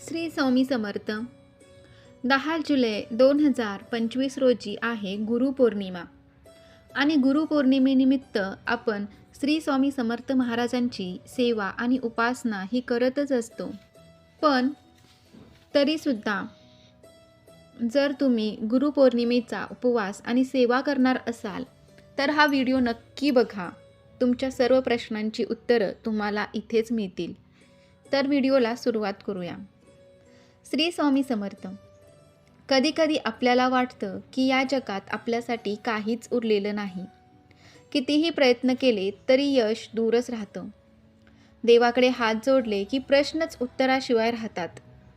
श्री स्वामी समर्थ. दहा जुलै दोन हजार पंचवीस रोजी आहे गुरुपौर्णिमा आणि गुरुपौर्णिमेनिमित्त आपण श्री स्वामी समर्थ महाराजांची सेवा आणि उपासना ही करतच असतो. पण तरीसुद्धा जर तुम्ही गुरुपौर्णिमेचा उपवास आणि सेवा करणार असाल तर हा व्हिडिओ नक्की बघा. तुमच्या सर्व प्रश्नांची उत्तरं तुम्हाला इथेच मिळतील. तर व्हिडिओला सुरुवात करूया. श्री स्वामी समर्थ. कधीकधी आपल्याला वाटतं की या जगात आपल्यासाठी काहीच उरलेलं नाही. कितीही प्रयत्न केले तरी यश दूरच राहतं. देवाकडे हात जोडले की प्रश्नच उत्तराशिवाय राहतात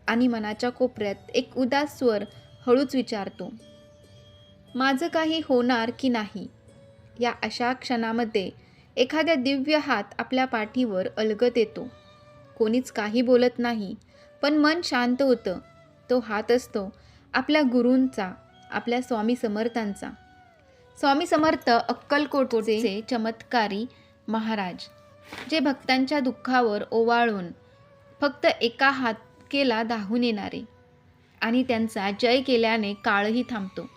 आणि मनाच्या कोपऱ्यात एक उदास स्वर हळूच विचारतो. माझं काही होणार की नाही? या अशा क्षणामध्ये एखाद्या दिव्य हात आपल्या पाठीवर अलगत येतो. कोणीच काही बोलत नाही. पण मन शांत होतं. तो हात असतो आपल्या गुरूंचा आपल्या स्वामी समर्थांचा. स्वामी समर्थ अक्कलकोटचे चमत्कारी महाराज जे भक्तांच्या दुःखावर ओवाळून फक्त एका हातकेला धावून येणारे आणि त्यांचा जय केल्याने काळही थांबतो.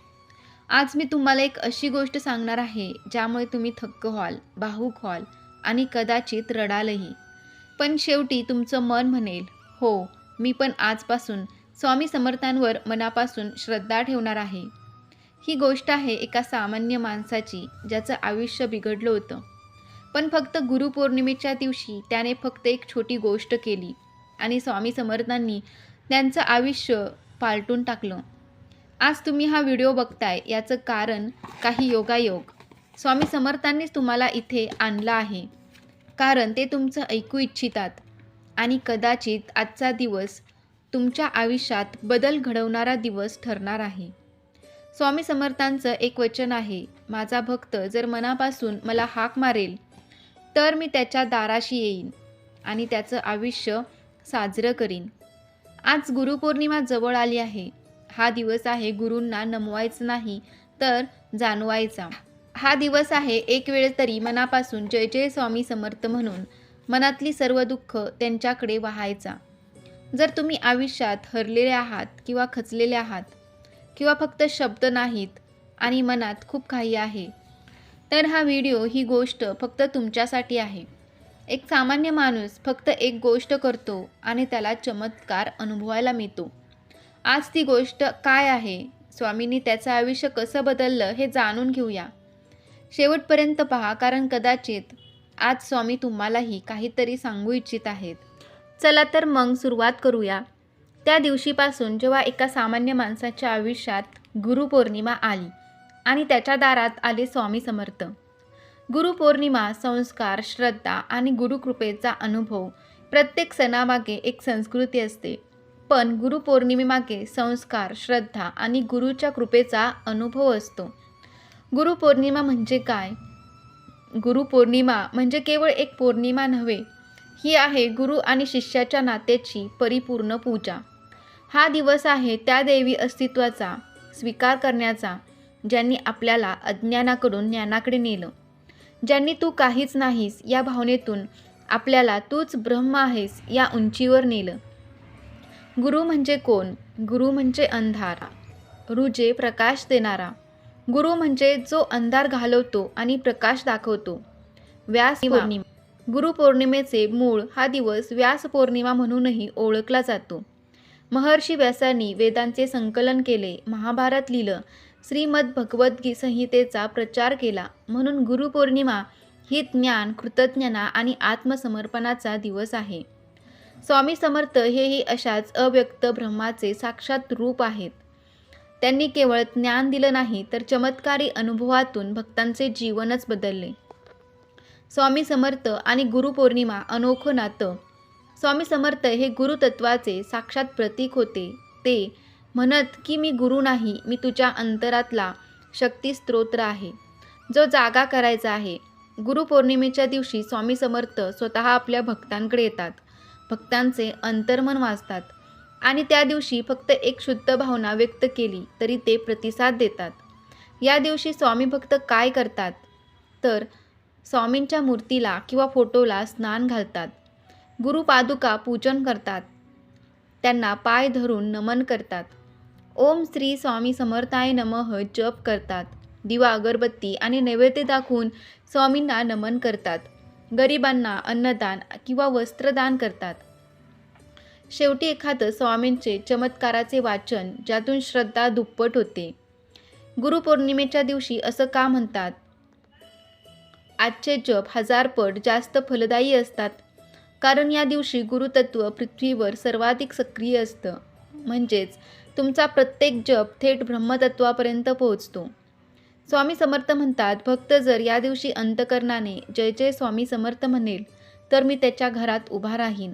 आज मी तुम्हाला एक अशी गोष्ट सांगणार आहे ज्यामुळे तुम्ही थक्क व्हाल भाऊक व्हाल आणि कदाचित रडालही. पण शेवटी तुमचं मन म्हणेल हो मी पण आजपासून स्वामी समर्थांवर मनापासून श्रद्धा ठेवणार आहे. ही गोष्ट आहे एका सामान्य माणसाची ज्याचं आयुष्य बिघडलं होतं. पण फक्त गुरुपौर्णिमेच्या दिवशी त्याने फक्त एक छोटी गोष्ट केली आणि स्वामी समर्थांनी त्यांचं आयुष्य पालटून टाकलं. आज तुम्ही हा व्हिडिओ बघताय याचं कारण काही योगायोग. स्वामी समर्थांनीच तुम्हाला इथे आणलं आहे. कारण ते तुमचं ऐकू इच्छितात. आणि कदाचित आजचा दिवस तुमच्या आयुष्यात बदल घडवणारा दिवस ठरणार आहे. स्वामी समर्थांचं एक वचन आहे माझा भक्त जर मनापासून मला हाक मारेल तर मी त्याच्या दाराशी येईन आणि त्याचं आयुष्य साजरं करीन. आज गुरुपौर्णिमा जवळ आली आहे. हा दिवस आहे गुरूंना नमवायचं नाही तर जाणवायचा. हा दिवस आहे एक वेळ तरी मनापासून जय जय स्वामी समर्थ म्हणून. मनातली सर्व दुःख त्यांच्याकडे वाहायचा. जर तुम्ही आयुष्यात हरलेले आहात किंवा खचलेले आहात किंवा फक्त शब्द नाहीत आणि मनात खूप काही आहे तर हा व्हिडिओ ही गोष्ट फक्त तुमच्यासाठी आहे. एक सामान्य माणूस फक्त एक गोष्ट करतो आणि त्याला चमत्कार अनुभवायला मिळतो. आज ती गोष्ट काय आहे? स्वामींनी त्याचं आयुष्य कसं बदललं हे जाणून घेऊया. शेवटपर्यंत पहा कारण कदाचित आज स्वामी तुम्हालाही काहीतरी सांगू इच्छित आहेत. चला तर मग सुरुवात करूया. त्या दिवशीपासून जेव्हा एका सामान्य माणसाच्या आयुष्यात गुरुपौर्णिमा आली आणि त्याच्या दारात आले स्वामी समर्थ. गुरुपौर्णिमा संस्कार श्रद्धा आणि गुरुकृपेचा अनुभव प्रत्येक सणामागे एक संस्कृती असते. पण गुरुपौर्णिमेमागे संस्कार श्रद्धा आणि गुरुच्या कृपेचा अनुभव असतो. गुरुपौर्णिमा म्हणजे काय? गुरुपौर्णिमा म्हणजे केवळ एक पौर्णिमा नव्हे ही आहे गुरु आणि शिष्याच्या नात्याची परिपूर्ण पूजा. हा दिवस आहे त्या देवी अस्तित्वाचा स्वीकार करण्याचा ज्यांनी आपल्याला अज्ञानाकडून ज्ञानाकडे नेलं. ज्यांनी तू काहीच नाहीस या भावनेतून आपल्याला तूच ब्रह्म आहेस या उंचीवर नेलं. गुरु म्हणजे कोण? गुरु म्हणजे अंधारा. रुजे प्रकाश देणारा. गुरु म्हणजे जो अंधार घालवतो आणि प्रकाश दाखवतो. व्यास पौर्णिमा. गुरुपौर्णिमेचे मूळ हा दिवस व्यास पौर्णिमा म्हणूनही ओळखला जातो. महर्षी व्यासांनी वेदांचे संकलन केले महाभारत लिहिलं श्रीमद भगवद्गी संहितेचा प्रचार केला. म्हणून गुरुपौर्णिमा ही ज्ञान कृतज्ञना आणि आत्मसमर्पणाचा दिवस आहे. स्वामी समर्थ हेही अशाच अव्यक्त ब्रह्माचे साक्षात रूप आहेत. त्यांनी केवळ ज्ञान दिलं नाही तर चमत्कारी अनुभवातून भक्तांचे जीवनच बदलले. स्वामी समर्थ आणि गुरुपौर्णिमा अनोखं नातं. स्वामी समर्थ हे गुरुतत्वाचे साक्षात प्रतीक होते. ते म्हणत की मी गुरु नाही मी तुझ्या अंतरातला शक्ती स्तोत्र आहे. जो जागा करायचा आहे. गुरुपौर्णिमेच्या दिवशी स्वामी समर्थ स्वतः आपल्या भक्तांकडे येतात. भक्तांचे अंतर्मन वाचतात. आणि त्या दिवशी फक्त एक शुद्ध भावना व्यक्त केली तरी ते प्रतिसाद देतात. या दिवशी स्वामी भक्त काय करतात? तर स्वामींच्या मूर्तीला किंवा फोटोला स्नान घालतात. गुरुपादुका पूजन करतात. त्यांना पाय धरून नमन करतात. ओम श्री स्वामी समर्थाय नमः जप करतात. दिवा अगरबत्ती आणि नैवेद्य दाखवून स्वामींना नमन करतात. गरिबांना अन्नदान किंवा वस्त्रदान करतात. शेवटी एखादं स्वामींचे चमत्काराचे वाचन ज्यातून श्रद्धा दुप्पट होते. गुरुपौर्णिमेच्या दिवशी असं का म्हणतात? आजचे जप हजारपट जास्त फलदायी असतात. कारण या दिवशी गुरुतत्व पृथ्वीवर सर्वाधिक सक्रिय असतं. म्हणजेच तुमचा प्रत्येक जप थेट ब्रह्मतत्वापर्यंत पोहोचतो. स्वामी समर्थ म्हणतात भक्त जर या दिवशी अंतकरणाने जय जय स्वामी समर्थ म्हणेल तर मी त्याच्या घरात उभा राहीन.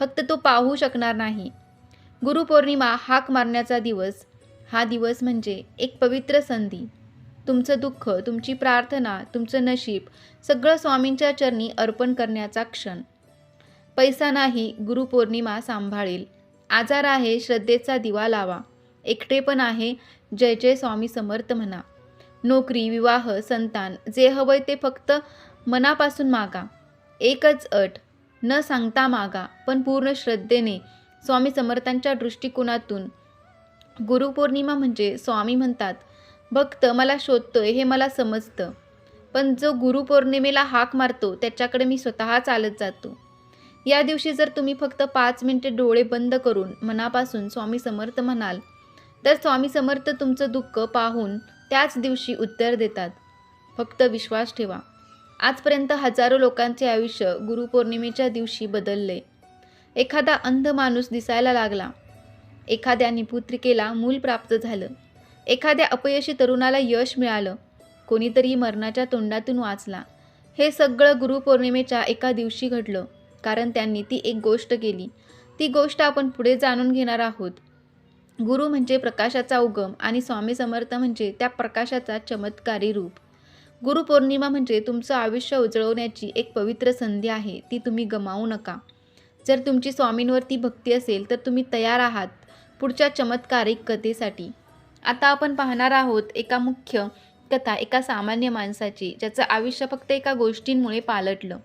फक्त तो पाहू शकणार नाही. गुरुपौर्णिमा हाक मारण्याचा दिवस हा दिवस म्हणजे एक पवित्र संधी. तुमचं दुःख तुमची प्रार्थना तुमचं नशीब सगळं स्वामींच्या चरणी अर्पण करण्याचा क्षण. पैसा नाही गुरुपौर्णिमा सांभाळेल. आजार आहे श्रद्धेचा दिवा लावा. एकटेपण आहे जय जय स्वामी समर्थ म्हणा. नोकरी विवाह संतान जे हवंय ते फक्त मनापासून मागा. एकच अट न सांगता मागा पण पूर्ण श्रद्धेने स्वामी समर्थांच्या दृष्टिकोनातून गुरुपौर्णिमा म्हणजे स्वामी म्हणतात भक्त मला शोधतोय हे मला समजतं. पण जो गुरुपौर्णिमेला हाक मारतो त्याच्याकडे मी स्वतः चालत जातो. या दिवशी जर तुम्ही फक्त पाच मिनिटे डोळे बंद करून मनापासून स्वामी समर्थ म्हणाल तर स्वामी समर्थ तुमचं दुःख पाहून त्याच दिवशी उत्तर देतात. फक्त विश्वास ठेवा. आजपर्यंत हजारो लोकांचे आयुष्य गुरुपौर्णिमेच्या दिवशी बदलले. एखादा अंध माणूस दिसायला लागला. एखाद्या निपुत्रिकेला मूल प्राप्त झालं. एखाद्या अपयशी तरुणाला यश मिळालं. कोणीतरी मरणाच्या तोंडातून वाचला. हे सगळं गुरुपौर्णिमेच्या एका दिवशी घडलं. कारण त्यांनी ती एक गोष्ट केली. ती गोष्ट आपण पुढे जाणून घेणार आहोत. गुरु म्हणजे प्रकाशाचा उगम आणि स्वामी समर्थ म्हणजे त्या प्रकाशाचा चमत्कारी रूप. गुरुपौर्णिमा म्हणजे तुमचं आयुष्य उजळवण्याची एक पवित्र संधी आहे ती तुम्ही गमावू नका. जर तुमची स्वामींवरती भक्ती असेल तर तुम्ही तयार आहात पुढच्या चमत्कारिक कथेसाठी. आता आपण पाहणार आहोत एका मुख्य कथा एका सामान्य माणसाची ज्याचं आयुष्य फक्त एका गोष्टींमुळे पालटलं.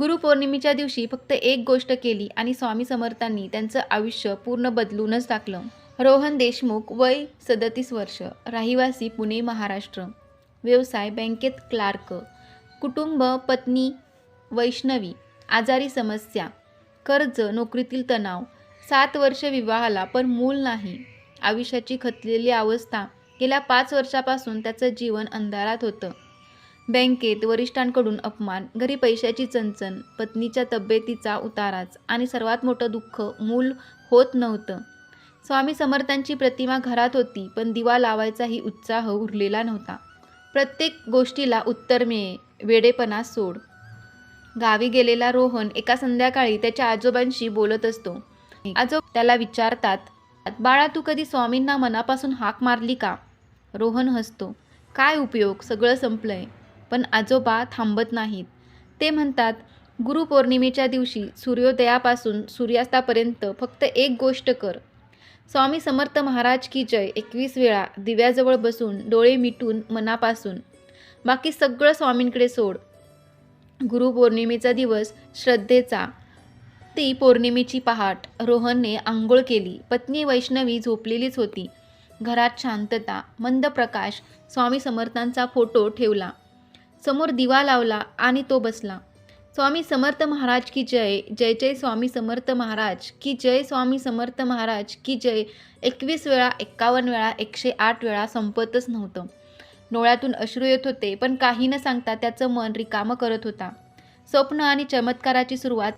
गुरुपौर्णिमेच्या दिवशी फक्त एक गोष्ट केली आणि स्वामी समर्थांनी त्यांचं आयुष्य पूर्ण बदलूनच टाकलं. रोहन देशमुख वय सदतीस वर्ष राहिवासी पुणे महाराष्ट्र. व्यवसाय बँकेत क्लार्क कुटुंब पत्नी वैष्णवी आजारी समस्या कर्ज नोकरीतील तणाव सात वर्ष विवाहाला पण मूल नाही. आयुष्याची खचलेली अवस्था गेल्या पाच वर्षापासून त्याचं जीवन अंधारात होतं. बँकेत वरिष्ठांकडून अपमान घरी पैशाची चणचण पत्नीच्या तब्येतीचा उताराच आणि सर्वात मोठं दुःख मूल होत नव्हतं. स्वामी समर्थांची प्रतिमा घरात होती पण दिवा लावायचाही उत्साह उरलेला नव्हता. प्रत्येक गोष्टीला उत्तर मिळे वेडेपणा सोड. गावी गेलेला रोहन एका संध्याकाळी त्याच्या आजोबांशी बोलत असतो. आजोब त्याला विचारतात बाळा तू कधी स्वामींना मनापासून हाक मारली का? रोहन हसतो. काय उपयोग? सगळं संपलंय. पण आजोबा थांबत नाहीत. ते म्हणतात गुरुपौर्णिमेच्या दिवशी सूर्योदयापासून सूर्यास्तापर्यंत फक्त एक गोष्ट कर. स्वामी समर्थ महाराज की जय. एकवीस वेळा दिव्याजवळ बसून डोळे मिटून मनापासून. बाकी सगळं स्वामींकडे सोड. गुरुपौर्णिमेचा दिवस श्रद्धेचा. ती पौर्णिमेची पहाट. रोहनने आंघोळ केली. पत्नी वैष्णवी झोपलेलीच होती. घरात शांतता मंद प्रकाश स्वामी समर्थांचा फोटो ठेवला. समोर दिवा लावला आणि तो बसला. स्वामी समर्थ महाराज की जय जय जय स्वामी समर्थ महाराज की जय स्वामी समर्थ महाराज की जय. एकवीस वेळा एक्कावन्न वेळा एकशे आठ वेळा संपतच नव्हतं. डोळ्यातून अश्रू येत होते पण काही न सांगता त्याचं मन रिकामं करत होता. स्वप्न आणि चमत्काराची सुरुवात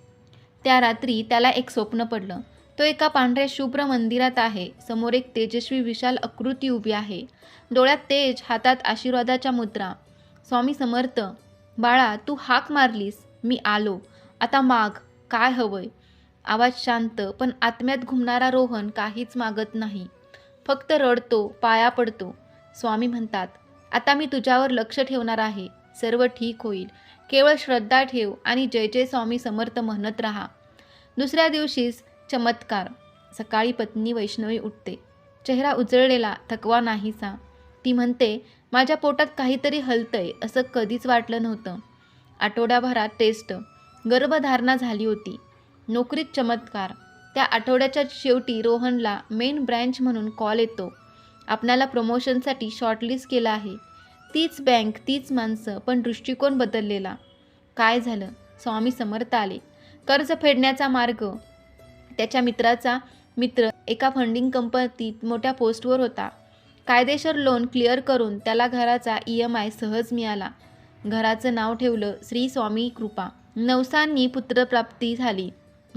त्या रात्री त्याला एक स्वप्न पडलं. तो एका पांढऱ्या शुभ्र मंदिरात आहे. समोर एक तेजस्वी विशाल आकृती उभी आहे. डोळ्यात तेज हातात आशीर्वादाच्या मुद्रा. स्वामी समर्थ बाळा तू हाक मारलीस. मी आलो. आता माग. काय हवंय? आवाज शांत पण आत्म्यात घुमणारा रोहन काहीच मागत नाही. फक्त रडतो पाया पडतो. स्वामी म्हणतात आता मी तुझ्यावर लक्ष ठेवणार आहे. सर्व ठीक होईल. केवळ श्रद्धा ठेव आणि जय जय स्वामी समर्थ म्हणत राहा. दुसऱ्या दिवशीच चमत्कार. सकाळी पत्नी वैष्णवी उठते. चेहरा उजळलेला थकवा नाहीसा. ती म्हणते माझ्या पोटात काहीतरी हलतंय असं कधीच वाटलं नव्हतं. आठवड्याभरात टेस्ट. गर्भधारणा झाली होती. नोकरीत चमत्कार. त्या आठवड्याच्या शेवटी रोहनला मेन ब्रँच म्हणून कॉल येतो. आपणाला प्रमोशनसाठी शॉर्टलिस्ट केलं आहे. तीच बँक तीच माणसं पण दृष्टिकोन बदललेला. काय झालं? स्वामी समर्थ आले. कर्ज फेडण्याचा मार्ग. त्याच्या मित्राचा मित्र एका फंडिंग कंपनीत मोठ्या पोस्टवर होता. कायदेशीर लोन क्लिअर करून त्याला घराचा ई एम आय सहज मिळाला. घराचं नाव ठेवलं श्री स्वामी कृपा. नवसांनी पुत्रप्राप्ती झाली.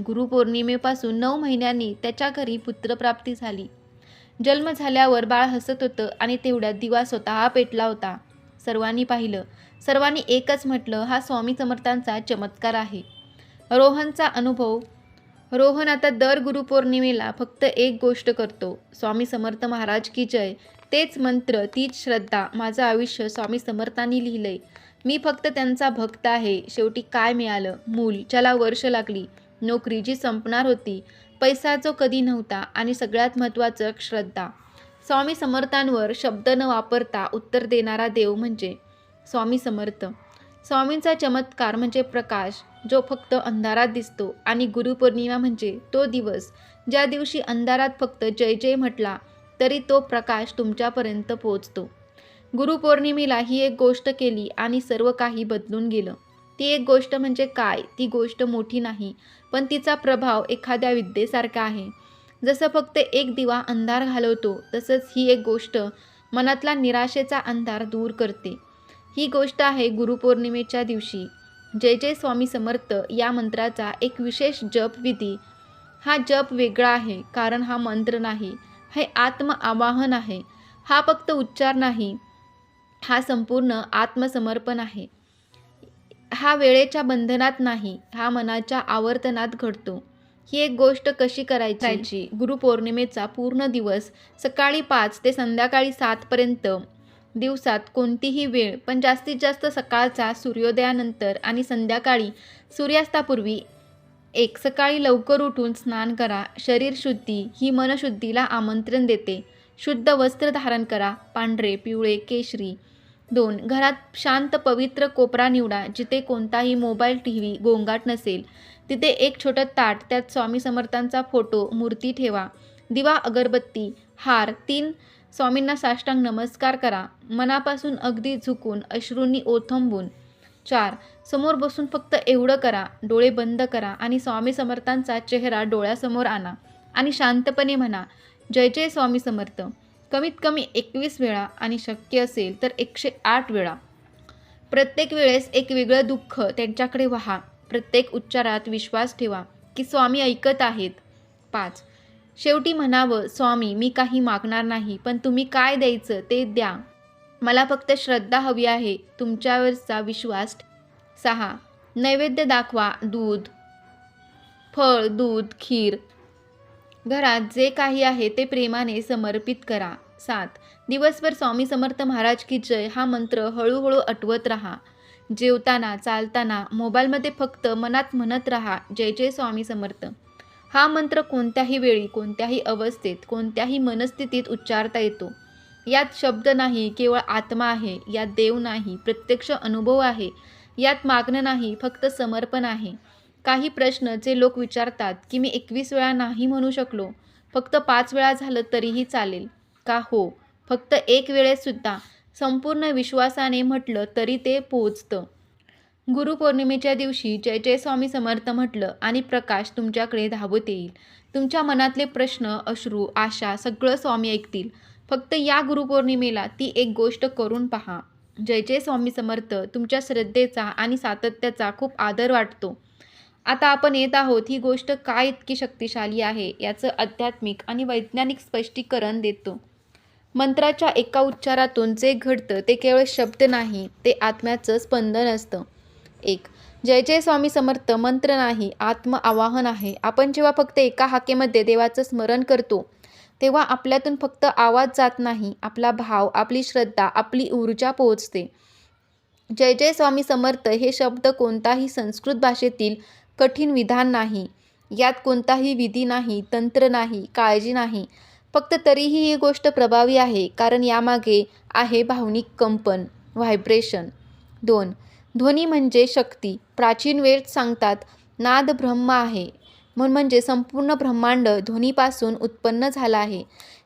गुरुपौर्णिमेपासून नऊ महिन्यांनी त्याच्या घरी पुत्रप्राप्ती झाली. जन्म झाल्यावर बाळ हसत होतं आणि तेवढ्यात दिवा स्वतः पेटला होता. सर्वांनी पाहिलं. सर्वांनी एकच म्हटलं हा स्वामी समर्थांचा चमत्कार आहे. रोहनचा अनुभव. रोहन आता दर गुरुपौर्णिमेला फक्त एक गोष्ट करतो स्वामी समर्थ महाराज की जय. तेच मंत्र तीच श्रद्धा माझं आयुष्य स्वामी समर्थांनी लिहिलंय. मी फक्त त्यांचा भक्त आहे. शेवटी काय मिळालं? मूल ज्याला वर्ष लागली. नोकरी जी संपणार होती. पैसा जो कधी नव्हता आणि सगळ्यात महत्त्वाचं श्रद्धा. स्वामी समर्थांवर शब्द न वापरता उत्तर देणारा देव म्हणजे स्वामी समर्थ. स्वामींचा चमत्कार म्हणजे प्रकाश जो फक्त अंधारात दिसतो आणि गुरुपौर्णिमा म्हणजे तो दिवस. ज्या दिवशी अंधारात फक्त जय जय म्हटला तरी तो प्रकाश तुमच्यापर्यंत पोहोचतो. गुरुपौर्णिमेला ही एक गोष्ट केली आणि सर्व काही बदलून गेलं. ती एक गोष्ट म्हणजे काय? ती गोष्ट मोठी नाही पण तिचा प्रभाव एखाद्या विद्येसारखा आहे. जसं फक्त एक दिवा अंधार घालवतो तसंच ही एक गोष्ट मनातला निराशेचा अंधार दूर करते. ही गोष्ट आहे गुरुपौर्णिमेच्या दिवशी. जय जय स्वामी समर्थ या मंत्राचा एक विशेष जप विधी. हा जप वेगळा आहे कारण हा मंत्र नाही. हे आत्म आवाहन आहे. हा फक्त उच्चार नाही. हा संपूर्ण आत्मसमर्पण आहे. हा वेळेच्या बंधनात नाही हा मनाच्या आवर्तनात घडतो. ही एक गोष्ट कशी करायची? गुरुपौर्णिमेचा पूर्ण दिवस सकाळी पाच ते संध्याकाळी सातपर्यंत दिवसात कोणतीही वेळ पण जास्तीत जास्त सकाळचा सूर्योदयानंतर आणि संध्याकाळी सूर्यास्तापूर्वी एक सकाळी लवकर उठून स्नान करा. शरीर शुद्धी ही मनशुद्धीला आमंत्रण देते. शुद्ध वस्त्र धारण करा. पांढरे पिवळे केशरी दोन. घरात शांत पवित्र कोपरा निवडा जिथे कोणताही मोबाईल टी व्ही गोंगाट नसेल. तिथे एक छोटं ताट त्यात स्वामी समर्थांचा फोटो मूर्ती ठेवा. दिवा अगरबत्ती हार तीन. स्वामींना साष्टांग नमस्कार करा. मनापासून अगदी झुकून अश्रूंनी ओथंबून. चार. समोर बसून फक्त एवढं करा. डोळे बंद करा आणि स्वामी समर्थांचा चेहरा डोळ्यासमोर आणा आणि शांतपणे म्हणा जय जय स्वामी समर्थ. कमीत कमी एकवीस वेळा आणि शक्य असेल तर एकशे आठ वेळा. प्रत्येक वेळेस एक वेगळं दुःख त्यांच्याकडे व्हा. प्रत्येक उच्चारात विश्वास ठेवा की स्वामी ऐकत आहेत. पाच. शेवटी म्हणावं स्वामी मी काही मागणार नाही पण तुम्ही काय द्यायचं ते द्या. मला फक्त श्रद्धा हवी आहे तुमच्यावरचा विश्वास सहा. नैवेद्य दाखवा दूध. फळ दूध खीर. घरात जे काही आहे ते प्रेमाने समर्पित करा. सात. दिवसभर स्वामी समर्थ महाराज की जय हा मंत्र हळूहळू आठवत राहा. जेवताना चालताना मोबाईलमध्ये फक्त मनात म्हणत राहा जय जय स्वामी समर्थ. हा मंत्र कोणत्याही वेळी कोणत्याही अवस्थेत कोणत्याही मनस्थितीत उच्चारता येतो. यात शब्द नाही केवळ आत्मा आहे यात देव नाही प्रत्यक्ष अनुभव आहे यात मागणं नाही फक्त समर्पण आहे. काही प्रश्न जे लोक विचारतात की मी एकवीस वेळा नाही म्हणू शकलो फक्त पाच वेळा झालं तरीही चालेल. का हो? फक्त एक वेळेसुद्धा संपूर्ण विश्वासाने म्हटलं तरी ते पोहोचतं गुरुपौर्णिमेच्या दिवशी जय जय स्वामी समर्थ म्हटलं आणि प्रकाश तुमच्याकडे धावत येईल. तुमच्या मनातले प्रश्न अश्रू आशा सगळं स्वामी ऐकतील. फक्त या गुरुपौर्णिमेला ती एक गोष्ट करून पहा. जय जय स्वामी समर्थ तुमच्या श्रद्धेचा आणि सातत्याचा खूप आदर वाटतो. आता आपण येत आहोत ही गोष्ट काय इतकी शक्तिशाली आहे याचं आध्यात्मिक आणि वैज्ञानिक स्पष्टीकरण देतो. मंत्राच्या एका उच्चारातून जे घडतं ते केवळ शब्द नाही ते आत्म्याचं स्पंदन असतं. एक जय जय स्वामी समर्थ मंत्र नाही आत्म आवाहन आहे. आपण जेव्हा फक्त एका हाकेमध्ये देवाचं स्मरण करतो तेव्हा आपल्यातून फक्त आवाज जात नाही आपला भाव आपली श्रद्धा आपली ऊर्जा पोहोचते. जय जय स्वामी समर्थ हे शब्द कोणताही संस्कृत भाषेतील कठीण विधान नाही. यात कोणताही विधी नाही तंत्र नाही काळजी नाही. फक्त तरीही ही गोष्ट प्रभावी आहे कारण यामागे आहे भावनिक कंपन व्हायब्रेशन. दोन ध्वनी म्हणजे शक्ती. प्राचीन वेळ सांगतात नाद ब्रह्म आहे. म्हण म्हणजे संपूर्ण ब्रह्मांड ध्वनीपासून उत्पन्न झाला आहे.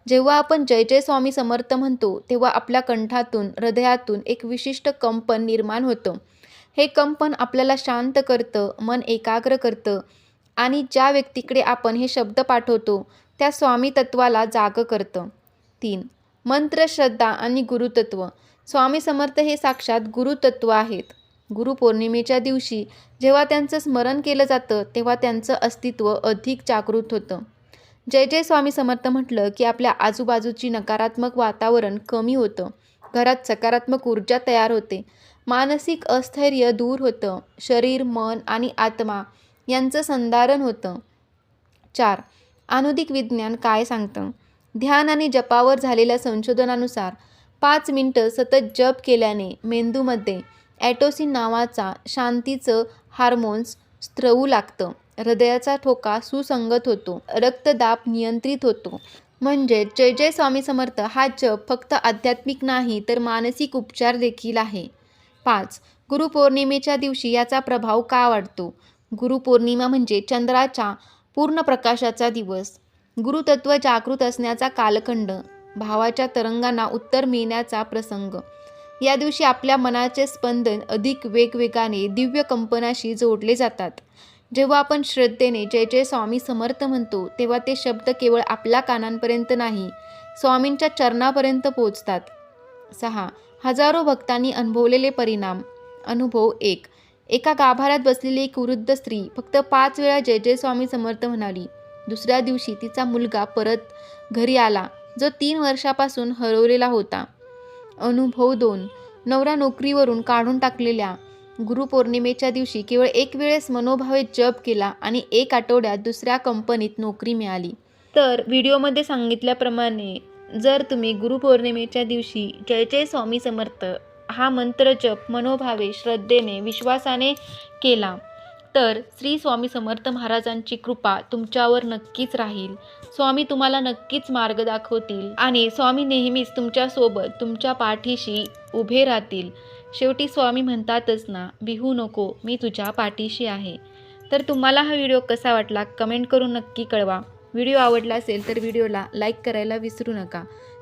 जेव्हा आपण जय जय स्वामी समर्थ म्हणतो तेव्हा आपल्या कंठातून हृदयातून एक विशिष्ट कंपन निर्माण होतं. हे कंपन आपल्याला शांत करतं मन एकाग्र करतं आणि ज्या व्यक्तीकडे आपण हे शब्द पाठवतो त्या स्वामी तत्वाला जाग करतं. तीन मंत्र श्रद्धा आणि गुरुतत्व. स्वामी समर्थ हे साक्षात गुरुतत्व आहेत. गुरुपौर्णिमेच्या दिवशी जेव्हा त्यांचं स्मरण केलं जातं तेव्हा त्यांचं अस्तित्व अधिक जागृत होतं. जय जय स्वामी समर्थ म्हटलं की आपल्या आजूबाजूची नकारात्मक वातावरण कमी होतं. घरात सकारात्मक ऊर्जा तयार होते. मानसिक अस्थैर्य दूर होतं. शरीर मन आणि आत्मा यांचं संधारण होतं. चार आनुदिक विज्ञान काय सांगतं? ध्यान आणि जपावर झालेल्या संशोधनानुसार पाच मिनटं सतत जप केल्याने मेंदूमध्ये ॲटोसिन नावाचा शांतीचं हार्मोन्स स्त्रवू लागतं. हृदयाचा ठोका सुसंगत होतो. रक्तदाब नियंत्रित होतो. म्हणजे जय जय स्वामी समर्थ हा जप फक्त आध्यात्मिक नाही तर मानसिक उपचार देखील आहे. पाच गुरुपौर्णिमेच्या दिवशी याचा प्रभाव का वाढतो? गुरुपौर्णिमा म्हणजे चंद्राच्या पूर्ण प्रकाशाचा दिवस. गुरुतत्व जागृत असण्याचा कालखंड भावाच्या तरंगांना उत्तर मिळण्याचा प्रसंग. या दिवशी आपल्या मनाचे स्पंदन अधिक वेगवेगाने दिव्य कंपनाशी जोडले जातात. जेव्हा आपण श्रद्धेने जय जय स्वामी समर्थ म्हणतो तेव्हा ते शब्द केवळ आपल्या कानांपर्यंत नाही स्वामींच्या चरणापर्यंत पोचतात सहा. हजारो भक्तांनी अनुभवलेले परिणाम. अनुभव एक. एका गाभाऱ्यात बसलेली एक वृद्ध स्त्री फक्त पाच वेळा जय जय स्वामी समर्थ म्हणाली. दुसऱ्या दिवशी तिचा मुलगा परत घरी आला जो तीन वर्षापासून हरवलेला होता. अनुभव दोन. नवरा नोकरीवरून काढून टाकलेल्या गुरुपौर्णिमेच्या दिवशी केवळ एक वेळेस मनोभावे जप केला आणि एक आठवड्यात दुसऱ्या कंपनीत नोकरी मिळाली. तर व्हिडिओमध्ये सांगितल्याप्रमाणे जर तुम्ही गुरुपौर्णिमेच्या दिवशी जय जय स्वामी समर्थ हा मंत्र जप मनोभावे श्रद्धेने विश्वासाने केला. तर श्री स्वामी समर्थ महाराजांची कृपा तुमच्यावर नक्कीच राहील. स्वामी तुम्हाला नक्कीच मार्ग दाखवतील आणि स्वामी नेहमीच तुमच्यासोबत तुमच्या पाठीशी उभे राहतील. शेवटी स्वामी म्हणतातच ना बिहू नको मी तुझ्या पाठीशी आहे. तर तुम्हाला हा व्हिडिओ कसा वाटला कमेंट करून नक्की कळवा. व्हिडिओ आवडला असेल तर व्हिडिओला लाईक करायला विसरू नका.